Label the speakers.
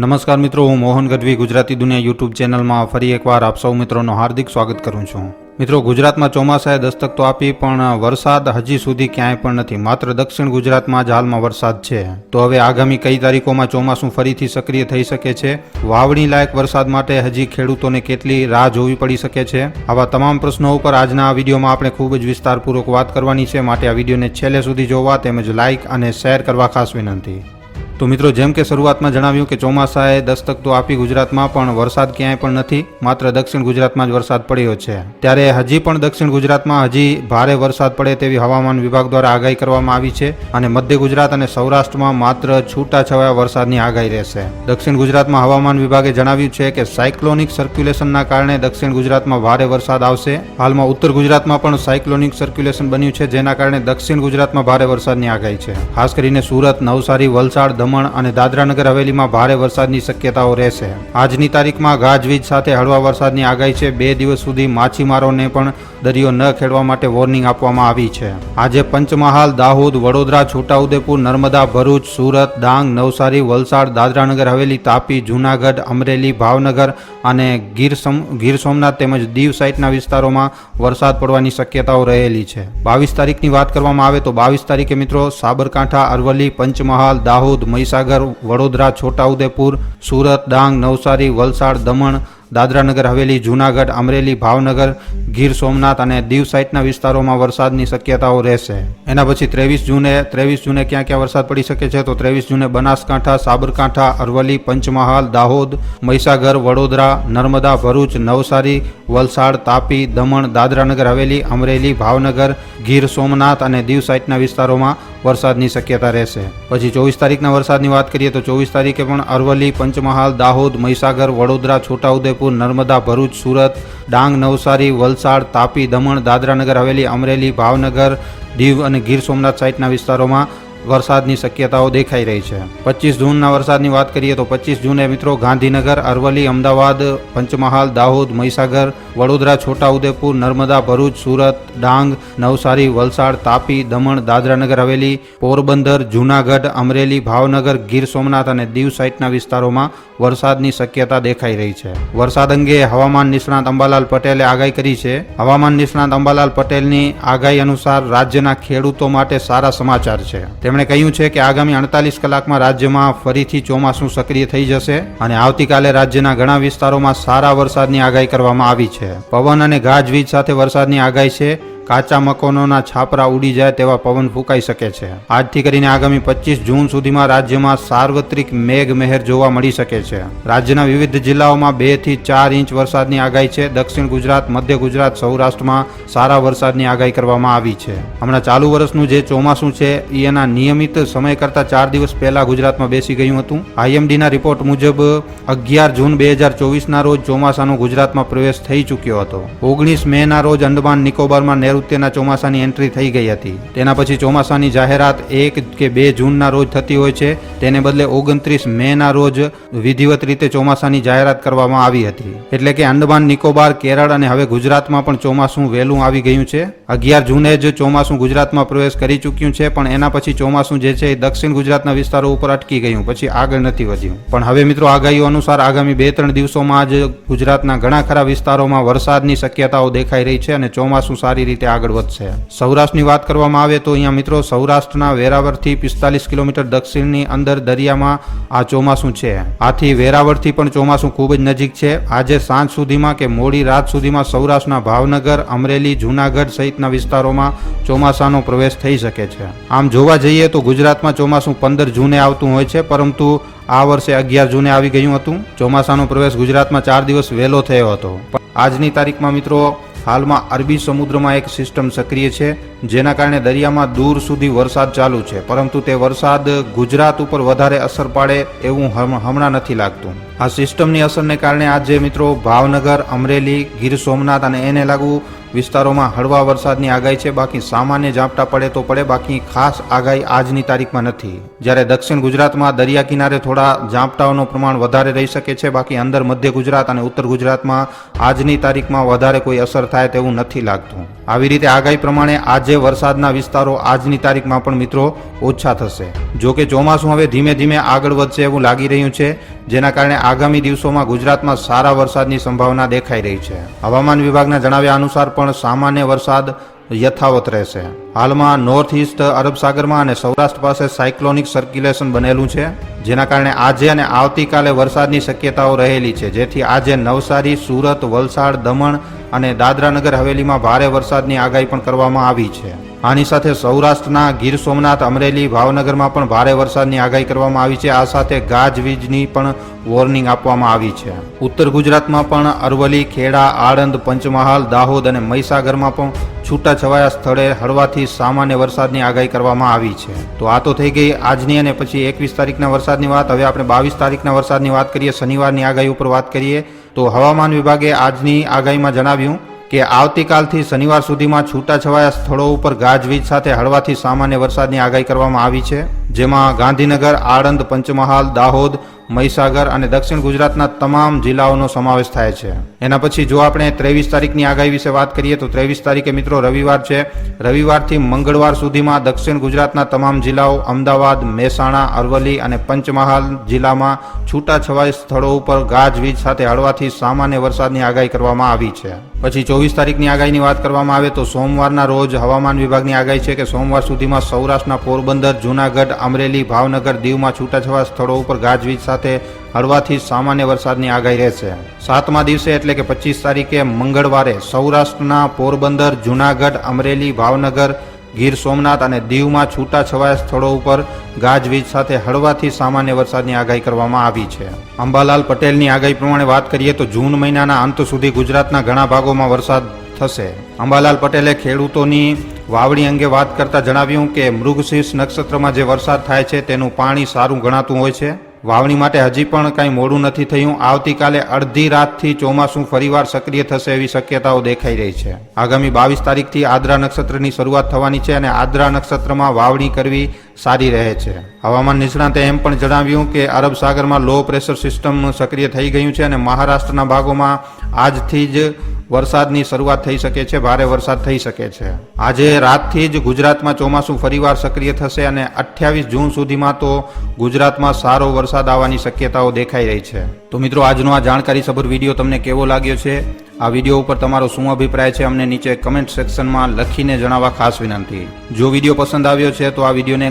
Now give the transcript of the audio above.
Speaker 1: નમસ્કાર મિત્રો, હું મોહન ગઢવી ગુજરાતી દુનિયા યુટ્યુબ ચેનલમાં ફરી એકવાર આપ સૌ મિત્રોનું હાર્દિક સ્વાગત કરું છું. મિત્રો, ગુજરાતમાં ચોમાસાએ દસ્તક તો આપી, પણ વરસાદ હજી સુધી ક્યાંય પણ નથી. માત્ર દક્ષિણ ગુજરાતમાં જ હાલમાં વરસાદ છે. તો હવે આગામી કઈ તારીખોમાં ચોમાસું ફરીથી સક્રિય થઈ શકે છે? વાવણી લાયક વરસાદ માટે હજી ખેડૂતોને કેટલી રાહ જોવી પડી શકે છે? આવા તમામ પ્રશ્નો ઉપર આજના આ વિડીયોમાં આપણે ખૂબ જ વિસ્તારપૂર્વક વાત કરવાની છે. માટે આ વિડીયોને છેલ્લે સુધી જોવા તેમજ લાઇક અને શેર કરવા ખાસ વિનંતી. તો મિત્રો, જેમ કે શરૂઆતમાં જણાવ્યું કે ચોમાસાએ દસ્તક તો આપી ગુજરાતમાં, પણ વરસાદ ક્યાંય પણ નથી. માત્ર દક્ષિણ ગુજરાતમાં જ વરસાદ પડ્યો છે. ત્યારે હજી પણ દક્ષિણ ગુજરાતમાં હજી ભારે વરસાદ પડે તેવી હવામાન વિભાગ દ્વારા આગાહી કરવામાં આવી છે અને મધ્ય ગુજરાત અને સૌરાષ્ટ્રમાં માત્ર છૂટાછવાયા વરસાદની આગાહી રહેશે. દક્ષિણ ગુજરાતમાં હવામાન વિભાગે જણાવ્યું છે કે સાયક્લોનિક સર્ક્યુલેશનના કારણે દક્ષિણ ગુજરાતમાં ભારે વરસાદ આવશે. હાલમાં ઉત્તર ગુજરાતમાં પણ સાયક્લોનિક સર્ક્યુલેશન બન્યું છે, જેના કારણે દક્ષિણ ગુજરાતમાં ભારે વરસાદની આગાહી છે. ખાસ કરીને સુરત, નવસારી, વલસાડ દમણ અને દાદરાનગર હવેલીમાં ભારે વરસાદની શક્યતાઓ રહેશે. આજની તારીખમાં ગાજવીજ સાથે હળવા વરસાદની આગાહી છે. બે દિવસ સુધી માછીમારોને પણ દરિયો ન ખેડવા માટે વોર્નિંગ આપવામાં આવી છે. આજે પંચમહાલ, દાહોદ, વડોદરા, છોટાઉદેપુર, નર્મદા, ભરૂચ, સુરત, ડાંગ, નવસારી, વલસાડ, દાદરાનગર, હવેલી, તાપી, જૂનાગઢ, અમરેલી, ભાવનગર અને ગીર ગીર સોમનાથ તેમજ દીવ સાઇટના વિસ્તારોમાં વરસાદ પડવાની શક્યતાઓ રહેલી છે. બાવીસ તારીખની વાત કરવામાં આવે તો બાવીસ તારીખે મિત્રો સાબરકાંઠા, અરવલ્લી, પંચમહાલ, દાહોદ, મહીસાગર, વડોદરા, છોટાઉદેપુર, સુરત, ડાંગ, નવસારી, વલસાડ, દમણ દાદરાનગર હવેલી, જૂનાગઢ, અમરેલી, ભાવનગર, ગીર સોમનાથ અને દીવ સાઇટના વિસ્તારોમાં વરસાદની શક્યતાઓ રહેશે. એના પછી ત્રેવીસ જૂને ત્રેવીસ જૂને ક્યાં ક્યાં વરસાદ પડી શકે છે? તો ત્રેવીસ જૂને બનાસકાંઠા, સાબરકાંઠા, અરવલ્લી, પંચમહાલ, દાહોદ, મહીસાગર, વડોદરા, નર્મદા, ભરૂચ, નવસારી, વલસાડ, તાપી, દમણ, દાદરાનગર, હવેલી, અમરેલી, ભાવનગર, ગીર સોમનાથ અને દીવ સાઇટના વિસ્તારોમાં વરસાદની શક્યતા રહેશે. પછી ચોવીસ તારીખના વરસાદની વાત કરીએ તો ચોવીસ તારીખે પણ અરવલ્લી, પંચમહાલ, દાહોદ, મહીસાગર, વડોદરા, છોટાઉદેપુર, નર્મદા, ભરૂચ, સુરત, ડાંગ, નવસારી, વલસાડ, તાપી, દમણ, દાદરાનગર, હવેલી, અમરેલી, ભાવનગર, દીવ અને ગીર સોમનાથ સહિતના વિસ્તારોમાં વરસાદની શક્યતાઓ દેખાઈ રહી છે. પચીસ જૂનના વરસાદની વાત કરીએ તો પચીસ જૂને મિત્રો ગાંધીનગર, અરવલ્લી, અમદાવાદ, પંચમહાલ, દાહોદ, મહીસાગર, વડોદરા, છોટાઉદેપુર, નર્મદા, ભરૂચ, સુરત, ડાંગ, નવસારી, વલસાડ, તાપી, દમણ, દાદરાનગર હવેલી, પોરબંદર, જૂનાગઢ, અમરેલી, ભાવનગર, ગીર સોમનાથ અને દીવ સહિતના વિસ્તારોમાં વરસાદની શક્યતા દેખાઈ રહી છે. વરસાદ અંગે હવામાન નિષ્ણાત અંબાલાલ પટેલે આગાહી કરી છે. હવામાન નિષ્ણાત અંબાલાલ પટેલની આગાહી અનુસાર રાજ્યના ખેડૂતો માટે સારા સમાચાર છે. તેમણે કહ્યું છે કે આગામી અડતાલીસ કલાકમાં રાજ્યમાં ફરીથી ચોમાસું સક્રિય થઈ જશે અને આવતીકાલે રાજ્યના ઘણા વિસ્તારોમાં સારા વરસાદની આગાહી કરવામાં આવી છે. પવન અને ગાજવીજ સાથે વરસાદની આગાહી છે. કાચા મકાનોના છાપરા ઉડી જાય તેવા પવન ફૂંકાઈ શકે છે. આજથી કરીને આગામી પચીસ જૂન સુધીમાં રાજ્યમાં સાર્વત્રિક મેઘ મહેર જોવા મળી શકે છે. રાજ્યના વિવિધ જિલ્લાઓમાં બેથી ચાર ઇંચ વરસાદની આગાહી છે. દક્ષિણ ગુજરાત, મધ્ય ગુજરાત, સૌરાષ્ટ્રમાં સારા વરસાદની આગાહી કરવામાં આવી છે. હમણાં ચાલુ વર્ષનું જે ચોમાસું છે એ એના નિયમિત સમય કરતાં ચાર દિવસ પહેલા ગુજરાતમાં બેસી ગયું હતું. આઈએમડીના રિપોર્ટ મુજબ, અગિયાર જૂન બે હજાર ચોવીસના રોજ ચોમાસાનો ગુજરાતમાં પ્રવેશ થઈ ચૂક્યો હતો. ઓગણીસ મેના રોજ અંડમાન નિકોબારમાં નૈઋત્યના ચોમાસાની એન્ટ્રી થઈ ગઈ હતી. તેના પછી ચોમાસાની જાહેરાત એક કે બે જૂનના રોજ થતી હોય છે. તેને બદલે ઓગણત્રીસ મેના રોજ વિધિવત રીતે ચોમાસાની જાહેરાત કરવામાં આવી હતી. એટલે કે અંદમાન નિકોબાર, કેરળ અને હવે ગુજરાતમાં પણ ચોમાસું વહેલું આવી ગયું છે. અગિયાર જૂને જ ચોમાસું ગુજરાતમાં પ્રવેશ કરી ચૂક્યું છે, પણ એના પછી ચોમાસું જે છે એ દક્ષિણ ગુજરાતના વિસ્તારો ઉપર અટકી ગયું, પછી આગળ નથી વધ્યું. પણ હવે મિત્રો આગાહીઓ અનુસાર આગામી બે ત્રણ દિવસોમાં જ ગુજરાતના ઘણા ખરા વિસ્તારોમાં વરસાદની શક્યતાઓ દેખાઈ રહી છે અને ચોમાસું સારી રીતે આગળ વધશે. સૌરાષ્ટ્રની વાત કરવામાં આવે તો અહીંયા મિત્રો સૌરાષ્ટ્રના વેરાવળથી પિસ્તાલીસ કિલોમીટર દક્ષિણની અંદર દરિયામાં આ ચોમાસું છે. આથી વેરાવળથી પણ ચોમાસું ખૂબ જ નજીક છે. આજે સાંજ સુધીમાં કે મોડી રાત સુધીમાં સૌરાષ્ટ્રના ભાવનગર, અમરેલી, જૂનાગઢ સહિતના વિસ્તારોમાં ચોમાસાનો પ્રવેશ થઈ શકે છે. આમ જોવા જઈએ તો ગુજરાતમાં ચોમાસું પંદર જૂને આવતું હોય છે, પરંતુ આ વર્ષે અગિયાર જૂને આવી ગયું હતું. ચોમાસાનો પ્રવેશ ગુજરાતમાં ચાર દિવસ વહેલો થયો હતો. આજની તારીખમાં મિત્રો હાલમાં અરબી સમુદ્રમાં એક સિસ્ટમ સક્રિય છે. જેના કારણે દરિયામાં દૂર સુધી વરસાદ ચાલુ છે. પરંતુ તે વરસાદ ગુજરાત ઉપર વધારે અસર પાડે એવું હમ- હમણાં નથી લાગતું. આ સિસ્ટમની અસરને કારણે આજે મિત્રો ભાવનગર, અમરેલી, ગીર સોમનાથ અને એને લાગુ વિસ્તારોમાં હળવા વરસાદની આગાહી છે. બાકી સામાન્ય ઝાપટા પડે તો પડે, બાકી ખાસ આગાહી આજની તારીખમાં નથી. જ્યારે દક્ષિણ ગુજરાતમાં દરિયા કિનારે થોડા ઝાપટાઓનું પ્રમાણ વધારે રહી શકે છે, બાકી અંદર મધ્ય ગુજરાત અને ઉત્તર ગુજરાતમાં આજની તારીખમાં વધારે કોઈ અસર થાય તેવું નથી લાગતું. આવી રીતે આગાહી પ્રમાણે આજે આજે વરસાદના વિસ્તારો આજની તારીખમાં પણ મિત્રો ઓછા થશે. જો કે ચોમાસું હવે ધીમે ધીમે આગળ વધશે એવું લાગી રહ્યું છે, જેના કારણે આગામી દિવસોમાં ગુજરાતમાં સારા વરસાદની સંભાવના દેખાઈ રહી છે. હવામાન વિભાગના જણાવ્યા અનુસાર પણ સામાન્ય વરસાદ યથાવત રહેશે. હાલમાં નોર્થ ઇસ્ટ અરબ સાગરમાં અને સૌરાષ્ટ્ર પાસે સાયક્લોનિક સર્ક્યુલેશન બનેલું છે, જેના કારણે આજે અને આવતીકાલે વરસાદની શક્યતાઓ રહેલી છે. જેથી આજે નવસારી, સુરત, વલસાડ, દમણ અને દાદરાનગર હવેલીમાં ભારે વરસાદની આગાહી પણ કરવામાં આવી છે. આની સાથે સૌરાષ્ટ્રના ગીર સોમનાથ, અમરેલી, ભાવનગરમાં પણ ભારે વરસાદની આગાહી કરવામાં આવી છે. આ સાથે ગાજવીજની પણ વોર્નિંગ આપવામાં આવી છે. ઉત્તર ગુજરાતમાં પણ અરવલી ખેડા, આણંદ, પંચમહાલ, દાહોદ અને મહીસાગરમાં પણ છૂટાછવાયા સ્થળે હળવાથી સામાન્ય વરસાદની આગાહી કરવામાં આવી છે. તો આ તો થઈ ગઈ આજની અને પછી એકવીસ તારીખના વરસાદની વાત. હવે આપણે બાવીસ તારીખના વરસાદની વાત કરીએ, શનિવારની આગાહી ઉપર વાત કરીએ. તો હવામાન વિભાગે આજની આગાહીમાં જણાવ્યું કે આવતીકાલથી શનિવાર સુધીમાં છૂટાછવાયા સ્થળો ઉપર ગાજવીજ સાથે હળવાથી સામાન્ય વરસાદની આગાહી કરવામાં આવી છે. જેમાં ગાંધીનગર, આણંદ, પંચમહાલ, દાહોદ મહીસાગર અને દક્ષિણ ગુજરાતના તમામ જિલ્લાઓનો સમાવેશ થાય છે. એના પછી જો આપણે ત્રેવીસ તારીખની આગાહી વિશે વાત કરીએ તો ત્રેવીસ તારીખે મિત્રો રવિવાર છે. રવિવારથી મંગળવાર સુધીમાં દક્ષિણ ગુજરાતના તમામ જિલ્લાઓ અમદાવાદ, મહેસાણા, અરવલ્લી અને પંચમહાલ જિલ્લામાં છૂટાછવાયા સ્થળો ઉપર ગાજવીજ સાથે હળવાથી સામાન્ય વરસાદની આગાહી કરવામાં આવી છે. પછી ચોવીસ તારીખની આગાહીની વાત કરવામાં આવે તો સોમવારના રોજ હવામાન વિભાગની આગાહી છે કે સોમવાર સુધીમાં સૌરાષ્ટ્રના પોરબંદર, જૂનાગઢ, અમરેલી, ભાવનગર દીવમાં છૂટાછવાયા સ્થળો ઉપર ગાજવીજ સાથે હળવાથી સામાન્ય વરસાદની આગાહી રહેશે. સાતમા દિવસે એટલે કે પચીસ તારીખે મંગળવારે સૌરાષ્ટ્રના પોરબંદર, જૂનાગઢ, અમરેલી, ભાવનગર, ગીર સોમનાથ અને દીવમાં છૂટાછવાયા સ્થળો ઉપર ગાજવીજ સાથે હળવાથી સામાન્ય વરસાદની આગાહી કરવામાં આવી છે. અંબાલાલ પટેલની આગાહી પ્રમાણે વાત કરીએ તો જૂન મહિનાના અંત સુધી ગુજરાતના ઘણા ભાગોમાં વરસાદ થશે. અંબાલાલ પટેલે ખેડૂતોની વાવણી અંગે વાત કરતા જણાવ્યું કે મૃગશીર્ષ નક્ષત્રમાં જે વરસાદ થાય છે તેનું પાણી સારું ગણાતું હોય છે. વાવણી માટે હજી પણ કાંઈ મોડું નથી થયું. આવતીકાલે અડધી રાતથી ચોમાસું ફરીવાર સક્રિય થશે એવી શક્યતાઓ દેખાઈ રહી છે. આગામી બાવીસ તારીખથી આદ્રા નક્ષત્રની શરૂઆત થવાની છે અને આદ્રા નક્ષત્રમાં વાવણી કરવી સારી રહે છે. હવામાન નિષ્ણાંતે એમ પણ જણાવ્યું કે અરબ સાગરમાં લો પ્રેશર સિસ્ટમ સક્રિય થઈ ગયું છે અને મહારાષ્ટ્રના ભાગોમાં આજથી જ વરસાદની શરૂઆત થઈ શકે છે, ભારે વરસાદ થઈ શકે છે. આજે રાતથી જ ગુજરાતમાં ચોમાસું ફરીવાર સક્રિય થશે અને અઠ્યાવીસ જૂન સુધીમાં તો ગુજરાતમાં સારો વરસાદ આવવાની શક્યતાઓ દેખાઈ રહી છે. તો મિત્રો, આજનો આ જાણકારી સભર વીડિયો તમને કેવો લાગ્યો છે? આ વીડિયો ઉપર તમારો શું અભિપ્રાય છે? અમને નીચે કમેન્ટ સેક્શનમાં લખીને જણાવવા ખાસ વિનંતી. જો વીડિયો પસંદ આવ્યો છે, તો આ વિડીયોને